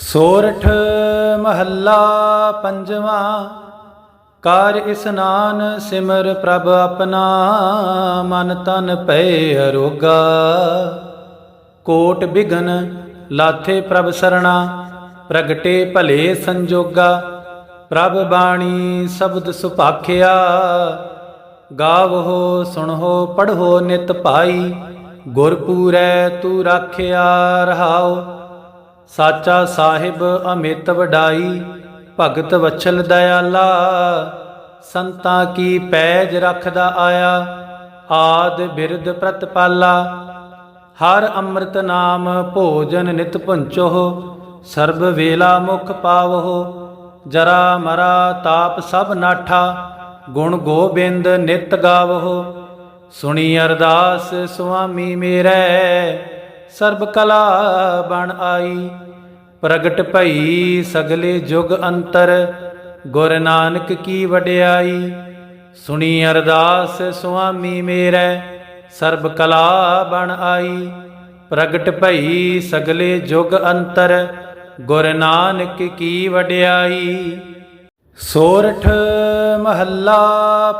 ਸੋਰਠ ਮਹੱਲਾ ਪੰਜਵਾਂ, ਕਰ ਇਸਨਾਨ ਸਿਮਰ ਪ੍ਰਭ ਆਪਣਾ, ਮਨ ਤਨ ਪਏ ਅਰੋਗਾ। ਕੋਟ ਬਿਗਨ ਲਾਥੇ ਪ੍ਰਭ ਸਰਣਾ, ਪ੍ਰਗਟੇ ਭਲੇ ਸੰਜੋਗਾ। ਪ੍ਰਭ ਬਾਣੀ ਸ਼ਬਦ ਸੁਭਾਖਿਆ ਗਾਵਹੋ ਸੁਣਹੋ ਪੜ੍ਹੋ ਨਿਤ ਪਾਈ ਗੁਰਪੂਰੈ ਤੂੰ ਰਾਖਿਆ ਰਹਾਓ ਸਾਚਾ ਸਾਹਿਬ ਅਮਿਤ ਵਡਾਈ, ਭਗਤ ਵਛਲ ਦਇਆਲਾ। ਸੰਤਾਂ ਕੀ ਪੈਜ ਰੱਖਦਾ ਆਇਆ, ਆਦ ਬਿਰਦ ਪ੍ਰਤਪਾਲਾ। ਹਰ ਅੰਮ੍ਰਿਤ ਨਾਮ ਭੋਜਨ ਨਿਤ ਭੰਚੋ, ਸਰਬ ਵੇਲਾ ਮੁਖ ਪਾਵੋ। ਜਰਾ ਮਰਾ ਤਾਪ ਸਭ ਨਾਠਾ, ਗੁਣ ਗੋਬਿੰਦ ਨਿਤ ਗਾਵੋ। ਸੁਣੀ ਅਰਦਾਸ ਸੁਆਮੀ ਮੇਰੇ ਸਰਬ ਕਲਾ ਬਣ ਆਈ। ਪ੍ਰਗਟ ਭਈ ਸਗਲੇ ਜੁਗ ਅੰਤਰ, ਗੁਰ ਨਾਨਕ ਕੀ ਵਡਿਆਈ। ਸੁਣੀ ਅਰਦਾਸ ਸੁਆਮੀ ਮੇਰੇ, ਸਰਬ ਕਲਾ ਬਣ ਆਈ। ਪ੍ਰਗਟ ਭਈ ਸਗਲੇ ਜੁਗ ਅੰਤਰ, ਗੁਰ ਨਾਨਕ ਕੀ ਵਡਿਆਈ। ਸੋਰਠ ਮਹੱਲਾ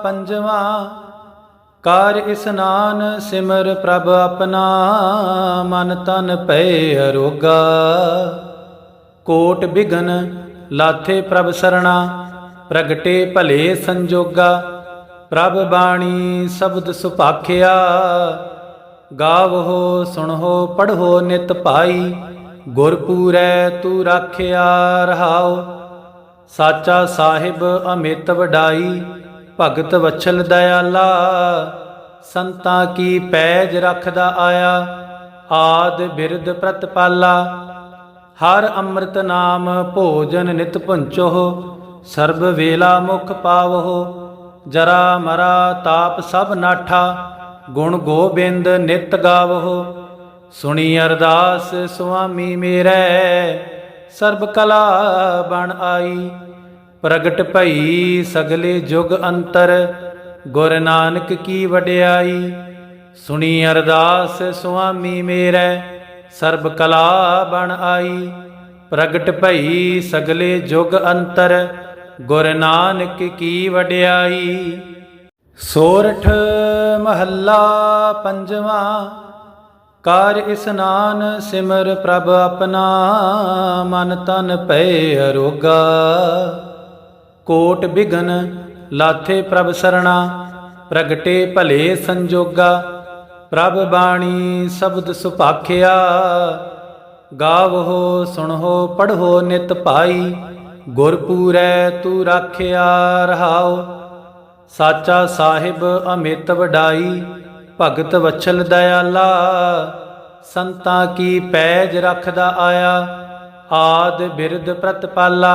ਪੰਜਵਾਂ ਕਰ ਇਸਨਾਨ ਸਿਮਰ ਪ੍ਰਭ ਆਪਣਾ, ਮਨ ਤਨ ਭਏ ਅਰੋਗਾ। ਕੋਟ ਬਿਗਨ ਲਾਥੇ ਪ੍ਰਭ ਸਰਣਾ, ਪ੍ਰਗਟੇ ਭਲੇ ਸੰਜੋਗਾ। ਪ੍ਰਭ ਬਾਣੀ ਸ਼ਬਦ ਸੁਭਾਖਿਆ, ਗਾਵੋ, ਸੁਣੋ, ਪੜ੍ਹੋ ਨਿਤ ਭਾਈ। ਗੁਰ ਪੂਰੈ ਤੂੰ ਰਾਖਿਆ ਰਹਾਓ ਸਾਚਾ ਸਾਹਿਬ ਅਮਿਤ ਵਡਾਈ। ਭਗਤ ਵਛਲ ਦਇਆਲਾ, ਸੰਤਾਂ ਕੀ ਪੈਜ ਰੱਖਦਾ ਆਇਆ, ਆਦ ਬਿਰਦ ਪ੍ਰਤਪਾਲਾ। ਹਰ ਅੰਮ੍ਰਿਤ ਨਾਮ ਭੋਜਨ ਨਿਤ ਭੰਚੋ, ਸਰਬ ਵੇਲਾ ਮੁਖ ਪਾਵੋ। ਜਰਾ ਮਰਾ ਤਾਪ ਸਭ ਨਾਠਾ, ਗੁਣ ਗੋਬਿੰਦ ਨਿਤ ਗਾਵੋ। ਸੁਣੀ ਅਰਦਾਸ ਸੁਆਮੀ ਮੇਰੇ, ਸਰਬ ਕਲਾ ਬਣ ਆਈ। ਪ੍ਰਗਟ ਭਈ ਸਗਲੇ ਜੁਗ ਅੰਤਰ, ਗੁਰ ਨਾਨਕ ਕੀ ਵਡਿਆਈ? ਸੁਣੀ ਅਰਦਾਸ ਸੁਆਮੀ ਮੇਰੇ, ਸਰਬ ਕਲਾ ਬਣ ਆਈ। ਪ੍ਰਗਟ ਭਈ ਸਗਲੇ ਜੁਗ ਅੰਤਰ, ਗੁਰ ਨਾਨਕ ਕੀ ਵਡਿਆਈ? ਸੋਰਠ ਮਹੱਲਾ ਪੰਜਵਾਂ, ਕਰ ਇਸਨਾਨ ਸਿਮਰ ਪ੍ਰਭ ਆਪਣਾ, ਮਨ ਤਨ ਭਏ ਅਰੋਗਾ। ਕੋਟ ਬਿਗਨ, ਲਾਥੇ ਪ੍ਰਭ ਸਰਣਾ, ਪ੍ਰਗਟੇ ਭਲੇ ਸੰਜੋਗਾ, ਪ੍ਰਭ ਬਾਣੀ ਸ਼ਬਦ ਸੁਭਾਖਿਆ। ਗਾਵੋ ਸੁਣੋ ਪੜ੍ਹੋ ਨਿਤ ਭਾਈ ਗੁਰ ਤੂੰ ਰਾਖਿਆ ਰਹਾਓ ਸਾਚਾ ਸਾਹਿਬ ਅਮਿਤ ਵਡਾਈ, ਭਗਤ ਵਛਲ ਦਇਆਲਾ। ਸੰਤਾਂ ਕੀ ਪੈਜ ਰੱਖਦਾ ਆਇਆ, ਆਦ ਬਿਰਦ ਪ੍ਰਤਪਾਲਾ।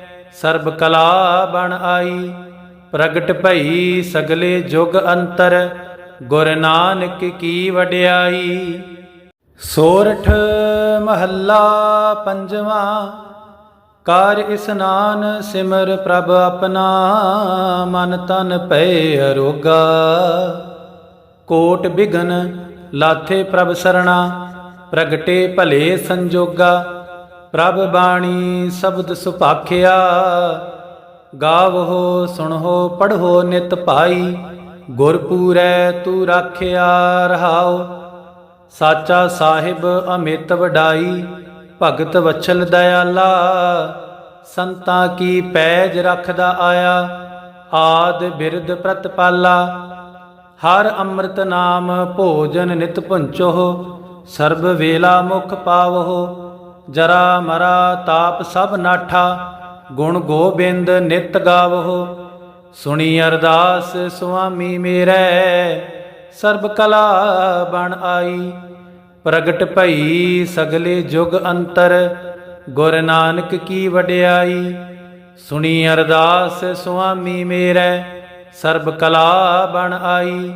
ਸਰਬ ਕਲਾ ਬਣ ਆਈ, ਪ੍ਰਗਟ ਭਈ ਸਗਲੇ ਜੁਗ ਅੰਤਰ, ਗੁਰ ਨਾਨਕ ਕੀ ਵਡਿਆਈ। ਸੋਰਠ ਮਹੱਲਾ ਪੰਜਵਾਂ, ਕਾਰ ਇਸਨਾਨ ਸਿਮਰ ਪ੍ਰਭ ਆਪਣਾ, ਮਨ ਤਨ ਪਏ ਅਰੋਗਾ। ਕੋਟ ਬਿਗਨ ਲਾਥੇ ਪ੍ਰਭ ਸਰਣਾ, ਪ੍ਰਗਟੇ ਭਲੇ ਸੰਜੋਗਾ। ਪ੍ਰਭ ਬਾਣੀ ਸ਼ਬਦ ਸੁਭਾਖਿਆ, ਗਾਵਹੋ, ਸੁਣਹੋ ਪੜ੍ਹੋ ਨਿਤ ਭਾਈ, ਗੁਰਪੂਰੈ ਤੂੰ ਰਾਖਿਆ ਰਹਾਓ ਸਾਚਾ ਸਾਹਿਬ ਅਮਿਤ ਵਡਾਈ, ਭਗਤ ਵਛਲ ਦਇਆਲਾ, ਸੰਤਾਂ ਕੀ ਪੈਜ ਰੱਖਦਾ ਆਇਆ, ਆਦ ਬਿਰਦ ਪ੍ਰਤਪਾਲਾ। ਹਰ ਅੰਮ੍ਰਿਤ ਨਾਮ ਭੋਜਨ ਨਿਤ ਭੰਚੋ ਸਰਬ ਵੇਲਾ ਮੁਖ ਪਾਵੋ ਜਰਾ ਮਰਾ ਤਾਪ ਸਭ ਨਾਠਾ, ਗੁਣ ਗੋਬਿੰਦ ਨਿਤ ਗਾਵੋ ਸੁਣੀ ਅਰਦਾਸ ਸੁਆਮੀ ਮੇਰੇ, ਸਰਬ ਕਲਾ ਬਣ ਆਈ। ਪ੍ਰਗਟ ਭਈ ਸਗਲੇ ਜੁਗ ਅੰਤਰ, ਗੁਰ ਨਾਨਕ ਕੀ ਵਡਿਆਈ। ਸੁਣੀ ਅਰਦਾਸ ਸੁਆਮੀ ਮੇਰੇ, ਸਰਬ ਕਲਾ ਬਣ ਆਈ।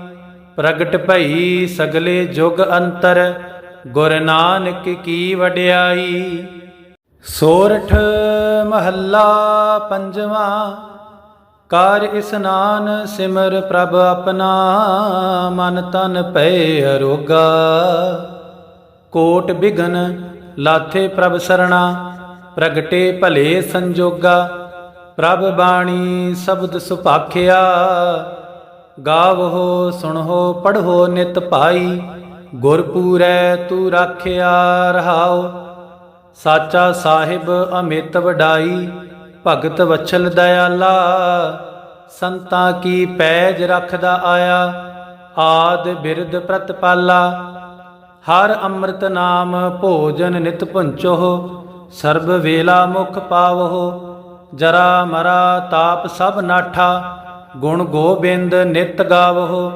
ਪ੍ਰਗਟ ਭਈ ਸਗਲੇ ਜੁਗ ਅੰਤਰ ਗੁਰ ਨਾਨਕ ਕੀ ਵਡਿਆਈ। ਸੋਰਠ ਮਹੱਲਾ ਪੰਜਵਾਂ, ਕਾਰ ਇਸਨਾਨ ਸਿਮਰ ਪ੍ਰਭ ਆਪਣਾ, ਮਨ ਤਨ ਪਏ ਅਰੋਗਾ। ਕੋਟ ਬਿਗਨ ਲਾਥੇ ਪ੍ਰਭ ਸਰਣਾ, ਪ੍ਰਗਟੇ ਭਲੇ ਸੰਜੋਗਾ। ਪ੍ਰਭ ਬਾਣੀ ਸ਼ਬਦ ਸੁਭਾਖਿਆ, ਗਾਵੋ ਸੁਣੋ ਪੜ੍ਹੋ ਨਿਤ ਪਾਈ। ਗੁਰਪੂਰੈ ਤੂੰ ਰਾਖਿਆ ਰਹਾਓ ਸਾਚਾ ਸਾਹਿਬ ਅਮਿਤ ਵਡਾਈ, ਭਗਤ ਵਛਲ ਦਇਆਲਾ। ਸੰਤਾਂ ਕੀ ਪੈਜ ਰੱਖਦਾ ਆਇਆ, ਆਦ ਬਿਰਦ ਪ੍ਰਤਪਾਲਾ। ਹਰ ਅੰਮ੍ਰਿਤ ਨਾਮ ਭੋਜਨ ਨਿਤ ਭੁੰਚੋ, ਸਰਬ ਵੇਲਾ ਮੁਖ ਪਾਵੋ। ਜਰਾ ਮਰਾ ਤਾਪ ਸਭ ਨਾਠਾ, ਗੁਣ ਗੋਬਿੰਦ ਨਿਤ ਗਾਵੋ।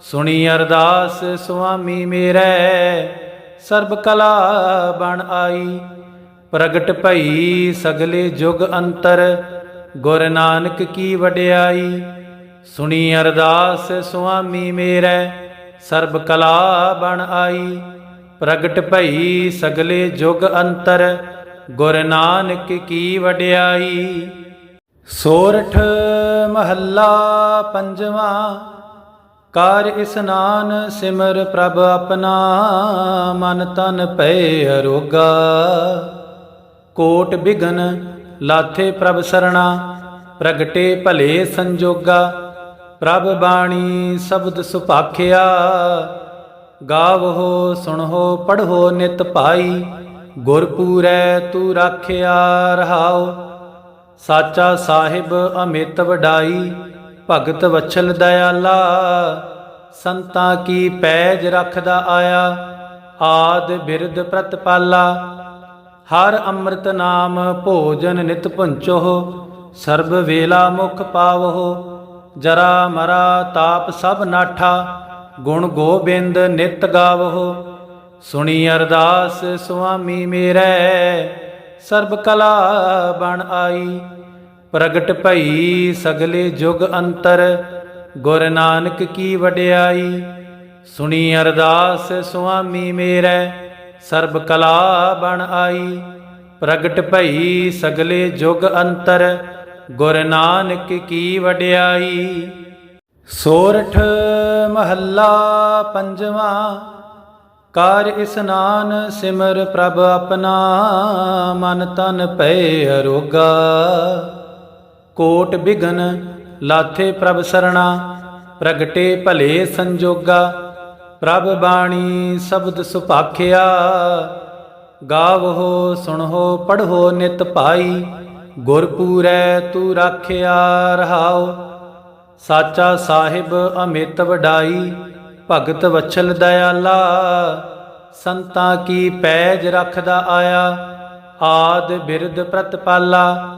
ਸੁਣੀ ਅਰਦਾਸ, ਸੁਆਮੀ ਮੇਰੇ, ਸਰਬ ਕਲਾ ਬਣ ਆਈ। ਪ੍ਰਗਟ ਭਈ ਸਗਲੇ ਜੁਗ ਅੰਤਰ, ਗੁਰ ਨਾਨਕ ਕੀ ਵਡਿਆਈ। ਸੁਣੀ ਅਰਦਾਸ, ਸੁਆਮੀ ਮੇਰੇ, ਸਰਬ ਕਲਾ ਬਣ ਆਈ। ਪ੍ਰਗਟ ਭਈ ਸਗਲੇ ਜੁਗ ਅੰਤਰ, ਗੁਰ ਨਾਨਕ ਕੀ ਵਡਿਆਈ। ਸੋਰਠ ਮਹੱਲਾ ਪੰਜਵਾਂ ਕਾਰ ਇਸਨਾਨ ਸਿਮਰ ਪ੍ਰਭ ਆਪਣਾ, ਮਨ ਤਨ ਭੈ ਅਰੋਗਾ। ਕੋਟ ਬਿਗਨ ਲਾਥੇ ਪ੍ਰਭ ਸਰਣਾ, ਪ੍ਰਗਟੇ ਭਲੇ ਸੰਜੋਗਾ। ਪ੍ਰਭ ਬਾਣੀ ਸ਼ਬਦ ਸੁਭਾਖਿਆ, ਗਾਵਹੋ, ਸੁਣਹੋ, ਪੜ੍ਹੋ ਨਿਤ ਭਾਈ। ਗੁਰ ਪੂਰੈ ਤੂੰ ਰਾਖਿਆ ਰਹਾਓ ਸਾਚਾ ਸਾਹਿਬ ਅਮਿਤ ਵਡਾਈ। ਭਗਤ ਵਛਲ ਦਇਆਲਾ, ਸੰਤਾਂ ਕੀ ਪੈਜ ਰੱਖਦਾ ਆਇਆ, ਆਦ ਬਿਰਦ ਪ੍ਰਤਪਾਲਾ। ਹਰ ਅੰਮ੍ਰਿਤ ਨਾਮ ਭੋਜਨ ਨਿਤ ਭੁੰਚੋ, ਸਰਬ ਵੇਲਾ ਮੁਖ ਪਾਵੋ। ਜਰਾ ਮਰਾ ਤਾਪ ਸਭ ਨਾਠਾ, ਗੁਣ ਗੋਬਿੰਦ ਨਿਤ ਗਾਵੋ। ਸੁਣੀ ਅਰਦਾਸ ਸੁਆਮੀ ਮੇਰੇ, ਸਰਬ ਕਲਾ ਬਣ ਆਈ। ਪ੍ਰਗਟ ਭਈ ਸਗਲੇ ਜੁਗ ਅੰਤਰ, ਗੁਰ ਨਾਨਕ ਕੀ ਵਡਿਆਈ? ਸੁਣੀ ਅਰਦਾਸ ਸੁਆਮੀ ਮੇਰੇ, ਸਰਬ ਕਲਾ ਬਣ ਆਈ। ਪ੍ਰਗਟ ਭਈ ਸਗਲੇ ਜੁਗ ਅੰਤਰ, ਗੁਰ ਨਾਨਕ ਕੀ ਵਡਿਆਈ? ਸੋਰਠ ਮਹੱਲਾ ਪੰਜਵਾਂ, ਕਾਰ ਇਸਨਾਨ ਸਿਮਰ ਪ੍ਰਭ ਆਪਣਾ, ਮਨ ਤਨ ਪਏ ਅਰੋਗਾ। ਕੋਟ ਬਿਗਨ, ਲਾਥੇ ਪ੍ਰਭ ਸਰਣਾ, ਪ੍ਰਗਟੇ ਭਲੇ ਸੰਜੋਗਾ, ਪ੍ਰਭ ਬਾਣੀ ਸ਼ਬਦ ਸੁਭਾਖਿਆ। ਗਾਵੋ ਸੁਣਹੋ, ਪੜ੍ਹੋ ਨਿਤ ਪਾਈ ਗੁਰ ਪੂਰੈ ਤੂੰ ਰਾਖਿਆ ਰਹਾਓ ਸਾਚਾ ਸਾਹਿਬ ਅਮਿਤ ਵਡਾਈ, ਭਗਤ ਵਛਲ ਦਇਆਲਾ। ਸੰਤਾਂ ਕੀ ਪੈਜ ਰੱਖਦਾ ਆਇਆ, ਆਦ ਬਿਰਦ ਪ੍ਰਤਪਾਲਾ।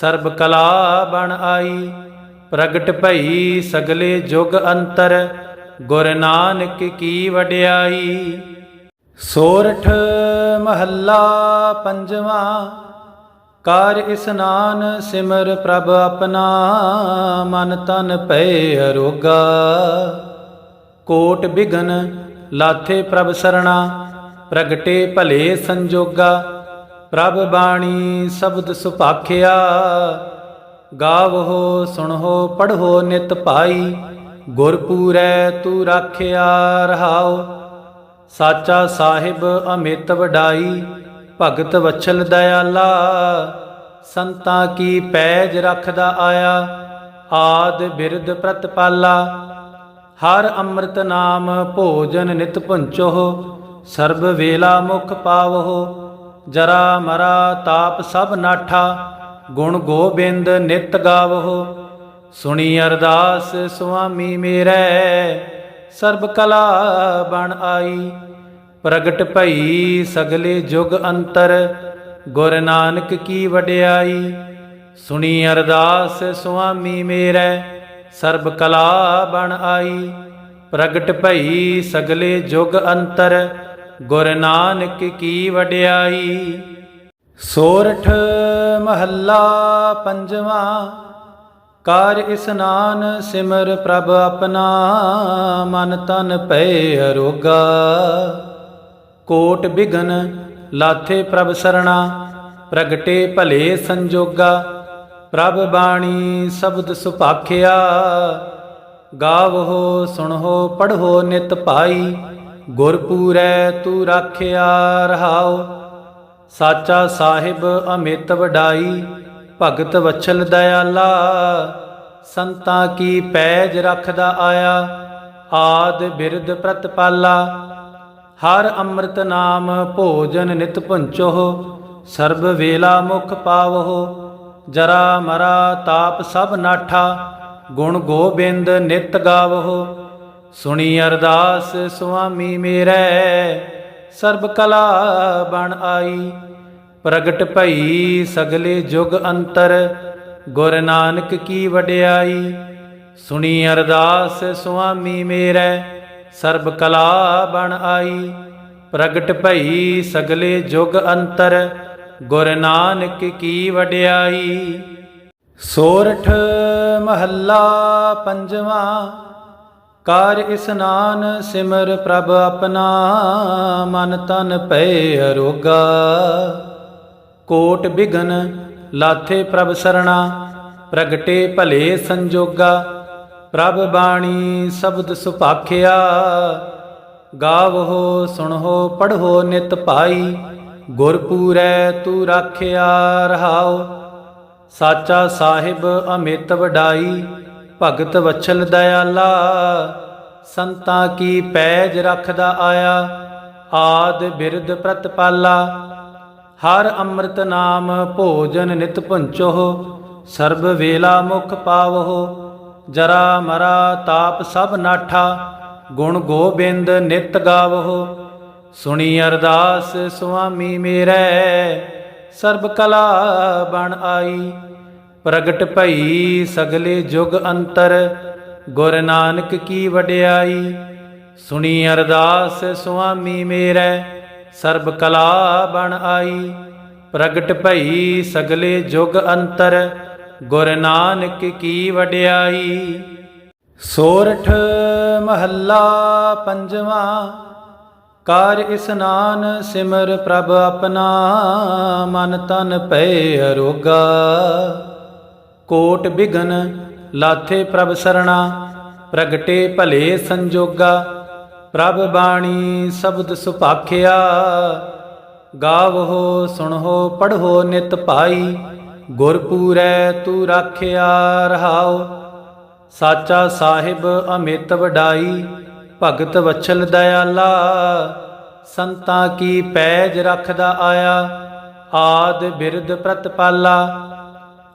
ਸਰਬ ਕਲਾ ਬਣ ਆਈ। ਪ੍ਰਗਟ ਭਈ ਸਗਲੇ ਜੁਗ ਅੰਤਰ, ਗੁਰ ਨਾਨਕ ਕੀ ਵਡਿਆਈ। ਸੋਰਠ ਮਹੱਲਾ ਪੰਜਵਾਂ, ਕਾਰ ਇਸਨਾਨ ਸਿਮਰ ਪ੍ਰਭ ਆਪਣਾ, ਮਨ ਤਨ ਪਏ ਅਰੋਗਾ। ਕੋਟ ਬਿਗਨ ਲਾਥੇ ਪ੍ਰਭ ਸਰਣਾ, ਪ੍ਰਗਟੇ ਭਲੇ ਸੰਜੋਗਾ। ਪ੍ਰਭ ਬਾਣੀ ਸ਼ਬਦ ਸੁਭਾਖਿਆ, ਗਾਵੋ ਸੁਣਹੋ ਪੜ੍ਹੋ ਨਿਤ ਪਾਈ ਗੁਰ ਤੂੰ ਰਾਖਿਆ ਰਹਾਓ ਸਾਚਾ ਸਾਹਿਬ ਅਮਿਤ ਵਡਾਈ, ਭਗਤ ਵਛਲ ਦਇਆਲਾ, ਸੰਤਾਂ ਕੀ ਪੈਜ ਰੱਖਦਾ ਆਇਆ, ਆਦ ਬਿਰਦ ਪ੍ਰਤਪਾਲਾ। ਹਰ ਅੰਮ੍ਰਿਤ ਨਾਮ ਭੋਜਨ ਨਿਤ ਭੁੰਚੋ, ਸਰਬ ਵੇਲਾ ਮੁਖ ਪਾਵੋ। ਜਰਾ ਮਰਾ ਤਾਪ ਸਭ ਨਾਠਾ, ਗੁਣ ਗੋਬਿੰਦ ਨਿਤ ਗਾਵੋ। ਸੁਣੀ ਅਰਦਾਸ ਸੁਆਮੀ ਮੇਰੇ, ਸਰਬ ਕਲਾ ਬਣ ਆਈ। ਪ੍ਰਗਟ ਭਈ ਸਗਲੇ ਜੁਗ ਅੰਤਰ, ਗੁਰ ਨਾਨਕ ਕੀ ਵਡਿਆਈ। ਸੁਣੀ ਅਰਦਾਸ ਸੁਆਮੀ ਮੇਰੇ, ਸਰਬ ਕਲਾ ਬਣ ਆਈ। ਪ੍ਰਗਟ ਭਈ ਸਗਲੇ ਜੁਗ ਅੰਤਰ ਗੁਰ ਨਾਨਕ ਕੀ ਵਡਿਆਈ। ਸੋਰਠ ਮਹੱਲਾ ਪੰਜਵਾਂ, ਕਾਰ ਇਸਨਾਨ ਸਿਮਰ ਪ੍ਰਭ ਆਪਣਾ, ਮਨ ਤਨ ਪਏ ਅਰੋਗਾ। ਕੋਟ ਬਿਗਨ ਲਾਥੇ ਪ੍ਰਭ ਸਰਣਾ, ਪ੍ਰਗਟੇ ਭਲੇ ਸੰਜੋਗਾ। ਪ੍ਰਭ ਬਾਣੀ ਸ਼ਬਦ ਸੁਭਾਖਿਆ, ਗਾਵੋ ਸੁਣੋ ਪੜ੍ਹੋ ਨਿਤ ਪਾਈ ਗੁਰਪੂਰੈ ਤੂੰ ਰਾਖਿਆ ਰਹਾਓ ਸਾਚਾ ਸਾਹਿਬ ਅਮਿਤ ਵਡਾਈ, ਭਗਤ ਵਛਲ ਦਇਆਲਾ। ਸੰਤਾਂ ਕੀ ਪੈਜ ਰੱਖਦਾ ਆਇਆ, ਆਦ ਬਿਰਦ ਪ੍ਰਤਪਾਲਾ। ਹਰ ਅੰਮ੍ਰਿਤ ਨਾਮ ਭੋਜਨ ਨਿਤ ਭੰਚੋ ਸਰਬ ਵੇਲਾ ਮੁਖ ਪਾਵੋ ਜਰਾ ਮਰਾ ਤਾਪ ਸਭ ਨਾਠਾ, ਗੁਣ ਗੋਬਿੰਦ ਨਿਤ ਗਾਵੋ ਸੁਣੀ ਅਰਦਾਸ, ਸੁਆਮੀ ਮੇਰੇ, ਸਰਬ ਕਲਾ ਬਣ ਆਈ। ਪ੍ਰਗਟ ਭਈ ਸਗਲੇ ਜੁਗ ਅੰਤਰ, ਗੁਰ ਨਾਨਕ ਕੀ ਵਡਿਆਈ। ਸੁਣੀ ਅਰਦਾਸ, ਸੁਆਮੀ ਮੇਰੇ, ਸਰਬ ਕਲਾ ਬਣ ਆਈ। ਪ੍ਰਗਟ ਭਈ ਸਗਲੇ ਜੁਗ ਅੰਤਰ, ਗੁਰ ਨਾਨਕ ਕੀ ਵਡਿਆਈ। ਸੋਰਠ ਮਹੱਲਾ ਪੰਜਵਾਂ ਕਰ ਇਸਨਾਨ ਸਿਮਰ ਪ੍ਰਭ ਆਪਣਾ, ਮਨ ਤਨ ਪਏ ਅਰੋਗਾ। ਕੋਟ ਬਿਗਨ ਲਾਥੇ ਪ੍ਰਭ ਸਰਣਾ, ਪ੍ਰਗਟੇ ਭਲੇ ਸੰਜੋਗਾ। ਪ੍ਰਭ ਬਾਣੀ ਸ਼ਬਦ ਸੁਭਾਖਿਆ, ਗਾਵਹੋ, ਸੁਣਹੋ, ਪੜ੍ਹੋ ਨਿਤ ਪਾਈ ਗੁਰਪੂਰੈ ਤੂੰ ਰਾਖਿਆ ਰਹਾਓ ਸਾਚਾ ਸਾਹਿਬ ਅਮਿਤ ਵਡਾਈ। ਭਗਤ ਵਛਲ ਦਇਆਲਾ, ਸੰਤਾਂ ਕੀ ਪੈਜ ਰੱਖਦਾ ਆਇਆ, ਆਦ ਬਿਰਦ ਪ੍ਰਤਪਾਲਾ। ਹਰ ਅੰਮ੍ਰਿਤ ਨਾਮ ਭੋਜਨ ਨਿਤ ਭੰਚੋ, ਸਰਬ ਵੇਲਾ ਮੁਖ ਪਾਵੋ। ਜਰਾ ਮਰਾ ਤਾਪ ਸਭ ਨਾਠਾ, ਗੁਣ ਗੋਬਿੰਦ ਨਿਤ ਗਾਵੋ। ਸੁਣੀ ਅਰਦਾਸ ਸੁਆਮੀ ਮੇਰੇ, ਸਰਬ ਕਲਾ ਬਣ ਆਈ। ਪ੍ਰਗਟ ਭਈ ਸਗਲੇ ਜੁਗ ਅੰਤਰ, ਗੁਰ ਨਾਨਕ ਕੀ ਵਡਿਆਈ? ਸੁਣੀ ਅਰਦਾਸ ਸੁਆਮੀ ਮੇਰੇ, ਸਰਬ ਕਲਾ ਬਣ ਆਈ। ਪ੍ਰਗਟ ਭਈ ਸਗਲੇ ਜੁਗ ਅੰਤਰ, ਗੁਰ ਨਾਨਕ ਕੀ ਵਡਿਆਈ? ਸੋਰਠ ਮਹੱਲਾ ਪੰਜਵਾਂ, ਕਾਰ ਇਸਨਾਨ ਸਿਮਰ ਪ੍ਰਭ ਆਪਣਾ, ਮਨ ਤਨ ਭੈ ਅਰੋਗਾ। ਕੋਟ ਬਿਗਨ, ਲਾਥੇ ਪ੍ਰਭ ਸਰਣਾ, ਪ੍ਰਗਟੇ ਭਲੇ ਸੰਜੋਗਾ, ਪ੍ਰਭ ਬਾਣੀ ਸ਼ਬਦ ਸੁਭਾਖਿਆ। ਗਾਵੋ ਸੁਣਹੋ, ਪੜ੍ਹੋ ਨਿਤ ਭਾਈ, ਗੁਰ ਤੂੰ ਰਾਖਿਆ ਰਹਾਓ ਸਾਚਾ ਸਾਹਿਬ ਅਮਿਤ ਵਡਾਈ, ਭਗਤ ਵਛਲ ਦਇਆਲਾ। ਸੰਤਾਂ ਕੀ ਪੈਜ ਰੱਖਦਾ ਆਇਆ, ਆਦ ਬਿਰਦ ਪ੍ਰਤਪਾਲਾ।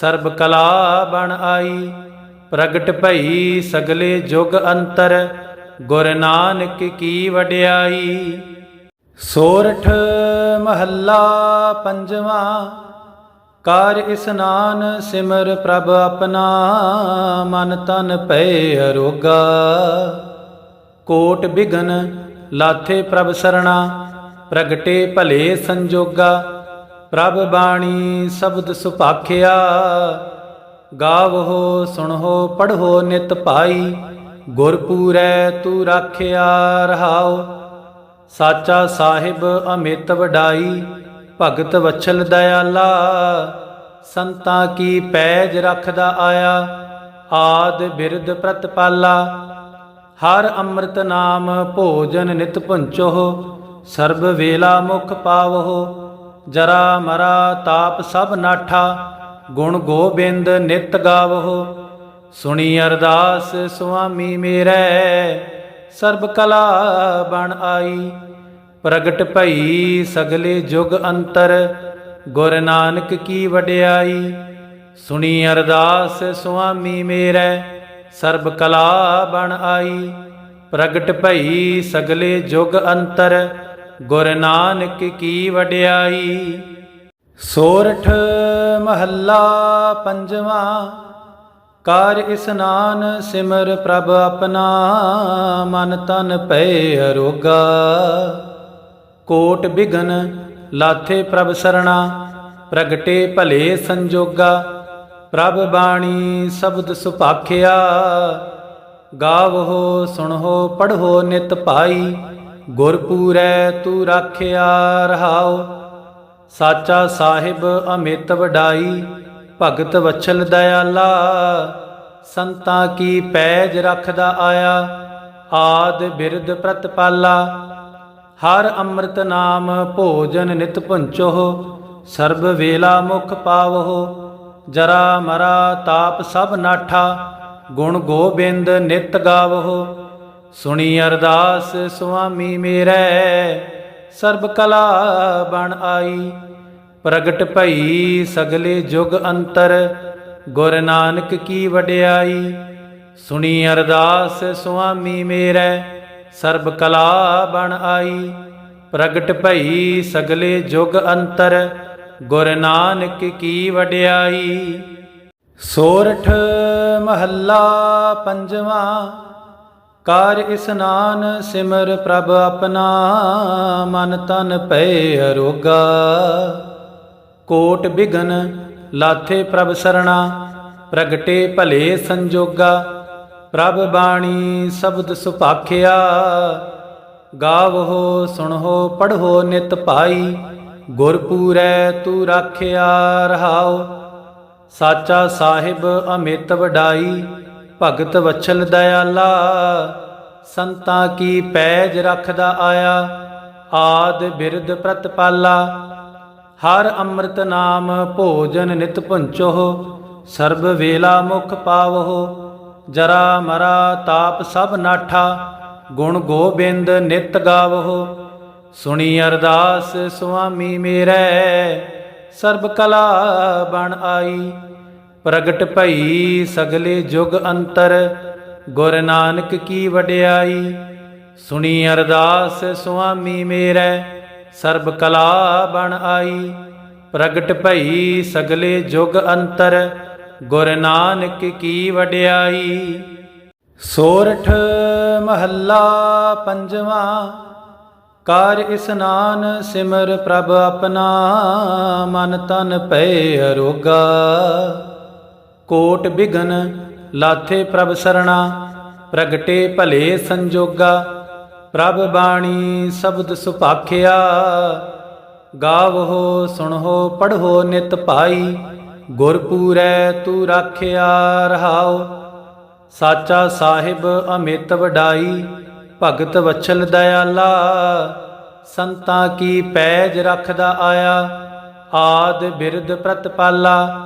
ਸਰਬ ਕਲਾ ਬਣ ਆਈ। ਪ੍ਰਗਟ ਭਈ ਸਗਲੇ ਜੁਗ ਅੰਤਰ, ਗੁਰ ਨਾਨਕ ਕੀ ਵਡਿਆਈ। ਸੋਰਠ ਮਹੱਲਾ ਪੰਜਵਾਂ, ਕਾਰ ਇਸਨਾਨ ਸਿਮਰ ਪ੍ਰਭ ਆਪਣਾ, ਮਨ ਤਨ ਪਏ ਅਰੋਗਾ। ਕੋਟ ਬਿਗਨ ਲਾਥੇ ਪ੍ਰਭ ਸਰਣਾ, ਪ੍ਰਗਟੇ ਭਲੇ ਸੰਜੋਗਾ। ਪ੍ਰਭ ਬਾਣੀ ਸ਼ਬਦ ਸੁਭਾਖਿਆ, ਗਾਵਹੋ, ਸੁਣਹੋ ਪੜ੍ਹੋ ਨਿਤ ਭਾਈ ਗੁਰ ਪੂਰੈ ਤੂੰ ਰਾਖਿਆ ਰਹਾਓ ਸਾਚਾ ਸਾਹਿਬ ਅਮਿਤ ਵਡਾਈ, ਭਗਤ ਵਛਲ ਦਇਆਲਾ, ਸੰਤਾਂ ਕੀ ਪੈਜ ਰੱਖਦਾ ਆਇਆ, ਆਦ ਬਿਰਦ ਪ੍ਰਤਪਾਲਾ। ਹਰ ਅੰਮ੍ਰਿਤ ਨਾਮ ਭੋਜਨ ਨਿਤ ਭੁੰਚੋ, ਸਰਬ ਵੇਲਾ ਮੁਖ ਪਾਵੋ ਜਰਾ ਮਰਾ ਤਾਪ ਸਭ ਨਾਠਾ, ਗੁਣ ਗੋਬਿੰਦ ਨਿਤ ਗਾਵੋ ਸੁਣੀ ਅਰਦਾਸ ਸੁਆਮੀ ਮੇਰੇ, ਸਰਬ ਕਲਾ ਬਣ ਆਈ। ਪ੍ਰਗਟ ਭਈ ਸਗਲੇ ਜੁਗ ਅੰਤਰ, ਗੁਰ ਨਾਨਕ ਕੀ ਵਡਿਆਈ। ਸੁਣੀ ਅਰਦਾਸ ਸੁਆਮੀ ਮੇਰੇ, ਸਰਬ ਕਲਾ ਬਣ ਆਈ। ਪ੍ਰਗਟ ਭਈ ਸਗਲੇ ਜੁਗ ਅੰਤਰ ਗੁਰ ਨਾਨਕ ਕੀ ਵਡਿਆਈ। ਸੋਰਠ ਮਹੱਲਾ ਪੰਜਵਾਂ, ਕਾਰ ਇਸਨਾਨ ਸਿਮਰ ਪ੍ਰਭ ਆਪਣਾ, ਮਨ ਤਨ ਪਏ ਅਰੋਗਾ। ਕੋਟ ਬਿਗਨ ਲਾਥੇ ਪ੍ਰਭ ਸਰਣਾ, ਪ੍ਰਗਟੇ ਭਲੇ ਸੰਜੋਗਾ। ਪ੍ਰਭ ਬਾਣੀ ਸ਼ਬਦ ਸੁਭਾਖਿਆ, ਗਾਵੋ ਸੁਣੋ ਪੜ੍ਹੋ ਨਿਤ ਪਾਈ। ਗੁਰਪੂਰੈ ਤੂੰ ਰਾਖਿਆ ਰਹਾਓ ਸਾਚਾ ਸਾਹਿਬ ਅਮਿਤ ਵਡਾਈ, ਭਗਤ ਵਛਲ ਦਇਆਲਾ, ਸੰਤਾਂ ਕੀ ਪੈਜ ਰੱਖਦਾ ਆਇਆ, ਆਦ ਬਿਰਦ ਪ੍ਰਤਪਾਲਾ। ਹਰ ਅੰਮ੍ਰਿਤ ਨਾਮ ਭੋਜਨ ਨਿਤ ਭੁੰਚੋ ਸਰਬ ਵੇਲਾ ਮੁਖ ਪਾਵੋ ਜਰਾ ਮਰਾ ਤਾਪ ਸਭ ਨਾਠਾ, ਗੁਣ ਗੋਬਿੰਦ ਨਿਤ ਗਾਵੋ ਸੁਣੀ ਅਰਦਾਸ, ਸੁਆਮੀ ਮੇਰੇ, ਸਰਬ ਕਲਾ ਬਣ ਆਈ। ਪ੍ਰਗਟ ਭਈ ਸਗਲੇ ਜੁਗ ਅੰਤਰ, ਗੁਰ ਨਾਨਕ ਕੀ ਵਡਿਆਈ। ਸੁਣੀ ਅਰਦਾਸ, ਸੁਆਮੀ ਮੇਰੇ, ਸਰਬ ਕਲਾ ਬਣ ਆਈ। ਪ੍ਰਗਟ ਭਈ ਸਗਲੇ ਜੁਗ ਅੰਤਰ, ਗੁਰ ਨਾਨਕ ਕੀ ਵਡਿਆਈ। ਸੋਰਠ ਮਹੱਲਾ ਪੰਜਵਾਂ ਕਾਰ ਇਸਨਾਨ ਸਿਮਰ ਪ੍ਰਭ ਆਪਣਾ, ਮਨ ਤਨ ਭੈ ਅਰੋਗਾ। ਕੋਟ ਬਿਗਨ ਲਾਥੇ ਪ੍ਰਭ ਸਰਣਾ, ਪ੍ਰਗਟੇ ਭਲੇ ਸੰਜੋਗਾ। ਪ੍ਰਭ ਬਾਣੀ ਸ਼ਬਦ ਸੁਭਾਖਿਆ ਗਾਵੋ ਸੁਣਹੋ ਪੜ੍ਹੋ ਨਿਤ ਪਾਈ ਗੁਰਪੂਰੈ ਤੂੰ ਰਾਖਿਆ ਰਹਾਓ ਸਾਚਾ ਸਾਹਿਬ ਅਮਿਤ ਵਡਾਈ। ਭਗਤ ਵਛਲ ਦਇਆਲਾ, ਸੰਤਾਂ ਕੀ ਪੈਜ ਰੱਖਦਾ ਆਇਆ, ਆਦ ਬਿਰਧ ਪ੍ਰਤਪਾਲਾ। ਹਰ ਅੰਮ੍ਰਿਤ ਨਾਮ ਭੋਜਨ ਨਿਤ ਭੁੰਚੋ, ਸਰਬ ਵੇਲਾ ਮੁਖ ਪਾਵੋ। ਜਰਾ ਮਰਾ ਤਾਪ ਸਭ ਨਾਠਾ, ਗੁਣ ਗੋਬਿੰਦ ਨਿਤ ਗਾਵੋ। ਸੁਣੀ ਅਰਦਾਸ ਸੁਆਮੀ ਮੇਰੇ, ਸਰਬ ਕਲਾ ਬਣ ਆਈ। ਪ੍ਰਗਟ ਭਈ ਸਗਲੇ ਜੁਗ ਅੰਤਰ, ਗੁਰ ਨਾਨਕ ਕੀ ਵਡਿਆਈ? ਸੁਣੀ ਅਰਦਾਸ ਸੁਆਮੀ ਮੇਰੇ, ਸਰਬ ਕਲਾ ਬਣ ਆਈ। ਪ੍ਰਗਟ ਭਈ ਸਗਲੇ ਜੁਗ ਅੰਤਰ, ਗੁਰ ਨਾਨਕ ਕੀ ਵਡਿਆਈ? ਸੋਰਠ ਮਹੱਲਾ ਪੰਜਵਾਂ, ਕਾਰ ਇਸਨਾਨ ਸਿਮਰ ਪ੍ਰਭ ਆਪਣਾ, ਮਨ ਤਨ ਭੈ ਅਰੋਗਾ। ਕੋਟ ਬਿਗਨ, ਲਾਥੇ ਪ੍ਰਭ ਸਰਣਾ, ਪ੍ਰਗਟੇ ਭਲੇ ਸੰਜੋਗਾ, ਪ੍ਰਭ ਬਾਣੀ ਸ਼ਬਦ ਸੁਭਾਖਿਆ। ਗਾਵਹੋ, ਸੁਣਹੋ ਪੜ੍ਹੋ ਨਿਤ ਭਾਈ, ਗੁਰ ਪੂਰੈ ਤੂੰ ਰਾਖਿਆ ਰਹਾਓ ਸਾਚਾ ਸਾਹਿਬ ਅਮਿਤ ਵਡਾਈ, ਭਗਤ ਵਛਲ ਦਇਆਲਾ। ਸੰਤਾਂ ਕੀ ਪੈਜ ਰੱਖਦਾ ਆਇਆ, ਆਦ ਬਿਰਧ ਪ੍ਰਤਪਾਲਾ।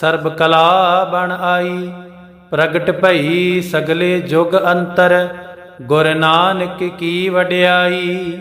ਸਰਬ ਕਲਾ ਬਣ ਆਈ ਪ੍ਰਗਟ ਭਈ ਸਗਲੇ ਜੁਗ ਅੰਤਰ ਗੁਰ ਨਾਨਕ ਕੀ ਵਡਿਆਈ।